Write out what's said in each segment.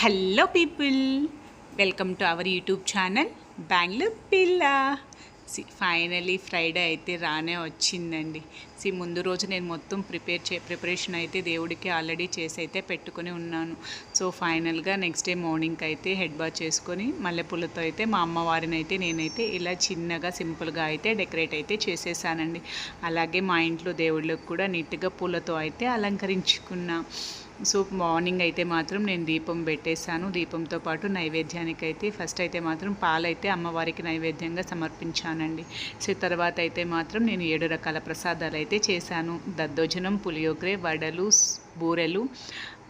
Hello people welcome to our YouTube channel Bengaluru పిల్ల సి finally Friday అయితే రానే వచ్చిందండి. సి ముందు రోజు నేను మొత్తం ప్రిపేర్ చే ప్రిపరేషన్ అయితే దేవుడికి ఆల్రెడీ చేసి అయితే పెట్టుకుని ఉన్నాను. సో ఫైనల్గా నెక్స్ట్ డే మార్నింగ్ అయితే హెడ్ బాత్ చేసుకొని మల్లెపూలతో అయితే మా అమ్మవారిని అయితే నేనైతే ఇలా చిన్నగా సింపుల్గా అయితే డెకరేట్ అయితే చేసేసానండి. అలాగే మా ఇంట్లో దేవుళ్ళకి కూడా నీట్గా పూలతో అయితే అలంకరించుకున్నా. సో మార్నింగ్ అయితే మాత్రం నేను దీపం పెట్టేశాను. దీపంతో పాటు నైవేద్యానికి అయితే ఫస్ట్ అయితే మాత్రం పాలైతే అమ్మవారికి నైవేద్యంగా సమర్పించానండి. సో తర్వాత అయితే మాత్రం నేను ఏడు రకాల ప్రసాదాలు అయితే చేశాను. దద్దోజనం పులియోగ్రే వడలు బూరెలు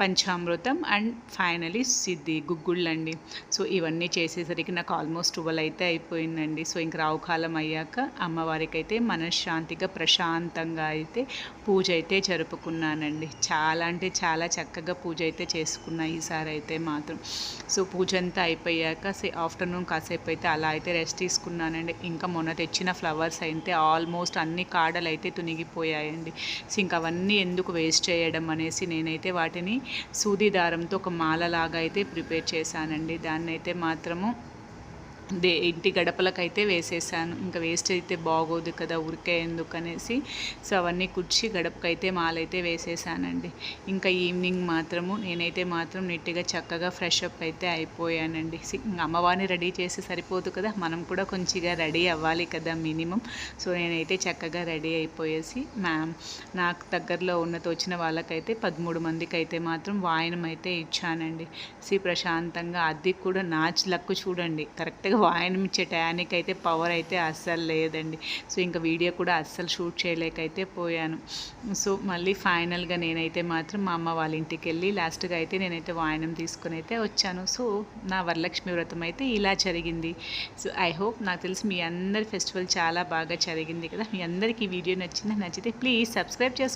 panchamrutham and finally Siddhi గుగ్గుళ్ళండి. So ఇవన్నీ చేసేసరికి నాకు ఆల్మోస్ట్ ట్వెల్వ్ అయితే అయిపోయిందండి. సో ఇంక రావుకాలం అయ్యాక అమ్మవారికి అయితే మనశ్శాంతిగా ప్రశాంతంగా అయితే పూజ అయితే జరుపుకున్నానండి. చాలా అంటే చాలా చక్కగా పూజ అయితే చేసుకున్నా ఈసారి అయితే మాత్రం. సో పూజ అంతా అయిపోయాక ఆఫ్టర్నూన్ కాసేపు అయితే అలా అయితే రెస్ట్ తీసుకున్నానండి. ఇంకా మొన్న తెచ్చిన ఫ్లవర్స్ అయితే ఆల్మోస్ట్ అన్ని కాడలు అయితే తునిగిపోయాయండి. సో ఇంకా అవన్నీ ఎందుకు వేస్ట్ చేయడం అనేసి నేనైతే వాటిని సూది దారంతో ఒక మాలలాగా అయితే ప్రిపేర్ చేశానండి. దాన్నైతే మాత్రము దే ఇంటి గడపలకైతే వేసేసాను. ఇంకా వేస్ట్ అయితే బాగోదు కదా ఉరికే ఎందుకనేసి సో అవన్నీ కుర్చి గడపకైతే మాలైతే వేసేసానండి. ఇంకా ఈవినింగ్ మాత్రము నేనైతే మాత్రం నీట్గా చక్కగా ఫ్రెష్ అప్ అయితే అయిపోయానండి. సి- అమ్మవారిని రెడీ చేసి సరిపోదు కదా మనం కూడా కొంచెంగా రెడీ అవ్వాలి కదా మినిమం. సో నేనైతే చక్కగా రెడీ అయిపోయేసి మ్యామ్ నాకు దగ్గరలో ఉన్న తోచిన వాళ్ళకైతే పదమూడు మందికి అయితే మాత్రం వాయనం అయితే ఇచ్చానండి. సి ప్రశాంతంగా అది కూడా నా లక్కు చూడండి. కరెక్ట్గా వాయనం ఇచ్చే టయానికి అయితే పవర్ అయితే అస్సలు లేదండి. సో ఇంకా వీడియో కూడా అస్సలు షూట్ చేయలేకైతే పోయాను. సో మళ్ళీ ఫైనల్గా నేనైతే మాత్రం మా అమ్మ వాళ్ళ ఇంటికి వెళ్ళి లాస్ట్గా అయితే నేనైతే వాయనం తీసుకొని అయితే వచ్చాను. సో నా వరలక్ష్మి వ్రతం అయితే ఇలా జరిగింది. సో ఐ హోప్ నాకు తెలిసి మీ అందరి ఫెస్టివల్ చాలా బాగా జరిగింది కదా. మీ అందరికీ వీడియో నచ్చింది నచ్చితే ప్లీజ్ సబ్స్క్రైబ్ చేసుకో